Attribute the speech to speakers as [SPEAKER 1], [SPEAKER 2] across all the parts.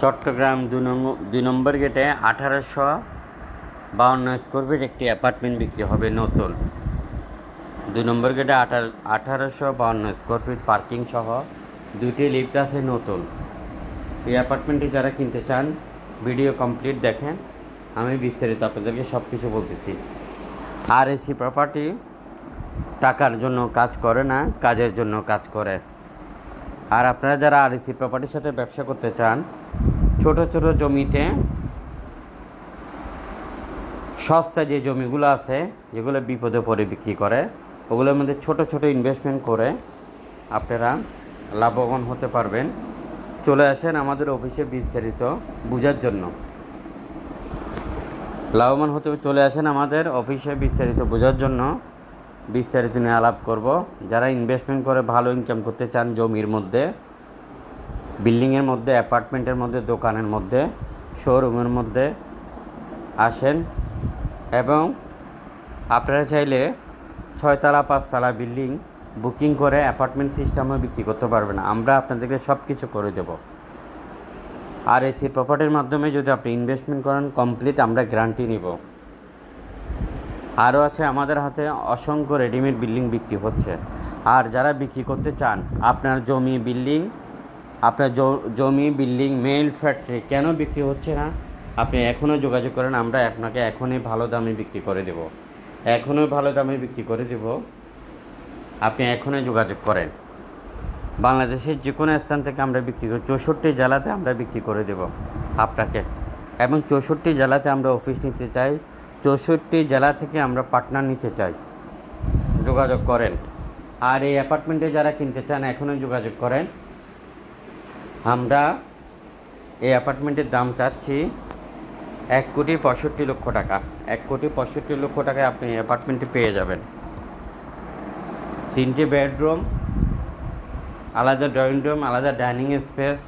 [SPEAKER 1] চট্টগ্রাম দুই নম্বর গেটে আঠারোশো বাউন্ন স্কোয়ার ফিট একটি অ্যাপার্টমেন্ট বিক্রি হবে নতুন। দুই নম্বর গেটে আঠারো, আঠারোশো বাউন্ন স্কোয়ার ফিট পার্কিং সহ দুইটি লিফট আছে নতুন। এই অ্যাপার্টমেন্টটি যারা কিনতে চান ভিডিও কমপ্লিট দেখেন, আমি বিস্তারিত আপনাদেরকে সব কিছু বলতেছি আর এসি প্রপার্টি টাকার জন্য কাজ করে না, কাজের জন্য কাজ করে। আর আপনারা যারা আর এসি প্রপার্টির সাথে ব্যবসা করতে চান ছোট ছোট জমিতে সস্তা যে জমিগুলো আছে, যেগুলো বিপদে পড়ে বিক্রি করে, ওগুলোর মধ্যে ছোট ছোট ইনভেস্টমেন্ট করে আপনারা লাভবান হতে পারবেন। চলে আসেন আমাদের অফিসে বিস্তারিত বোঝার জন্য। লাভবান হতে চলে আসেন আমাদের অফিসে বিস্তারিত বোঝার জন্য। বিস্তারিত নিয়ে আলাপ করব। যারা ইনভেস্টমেন্ট করে, ভালো ইনকাম করতে চান জমির মধ্যে বিল্ডিংয়ের মধ্যে, অ্যাপার্টমেন্টের মধ্যে, দোকানের মধ্যে, শোরুমের মধ্যে আসেন এবং আপনারা চাইলে ছয়তলা, পাঁচতলা বিল্ডিং বুকিং করে অ্যাপার্টমেন্ট সিস্টেমও বিক্রি করতে পারবেন। আমরা আপনাদেরকে সব কিছু করে দেব। আর এসি প্রপার্টির মাধ্যমে যদি আপনি ইনভেস্টমেন্ট করেন কমপ্লিট আমরা গ্যারান্টি নিব। আরও আছে আমাদের হাতে অসংখ্য রেডিমেড বিল্ডিং বিক্রি হচ্ছে। আর যারা বিক্রি করতে চান, আপনার জমি, বিল্ডিং আপনার জমি, বিল্ডিং মেল ফ্যাক্টরি কেন বিক্রি হচ্ছে না? আপনি এখনও যোগাযোগ করেন, আমরা আপনাকে এখনই ভালো দামে বিক্রি করে দেব। এখনও ভালো দামে বিক্রি করে দেব। আপনি এখনই যোগাযোগ করেন। বাংলাদেশের যে কোনো স্থান থেকে আমরা বিক্রি করি, চৌষট্টি জেলাতে আমরা বিক্রি করে দেব আপনাকে। এবং চৌষট্টি জেলাতে আমরা অফিস নিতে চাই। চৌষট্টি জেলা থেকে আমরা পার্টনার নিতে চাই। যোগাযোগ করেন। আর এই অ্যাপার্টমেন্টে যারা কিনতে চান এখনও যোগাযোগ করেন। আমরা এই অ্যাপার্টমেন্টের দাম চাচ্ছি এক কোটি পঁয়ষট্টি লক্ষ টাকা। এক কোটি পঁয়ষট্টি লক্ষ টাকায় আপনি অ্যাপার্টমেন্টটি পেয়ে যাবেন। তিনটি বেডরুম আলাদা ড্রয়িং রুম আলাদা ডাইনিং স্পেস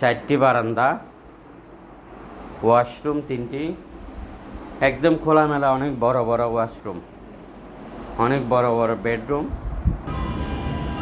[SPEAKER 1] চারটি বারান্দা ওয়াশরুম তিনটি। একদম খোলামেলা, অনেক বড় বড় ওয়াশরুম অনেক বড় বড় বেডরুম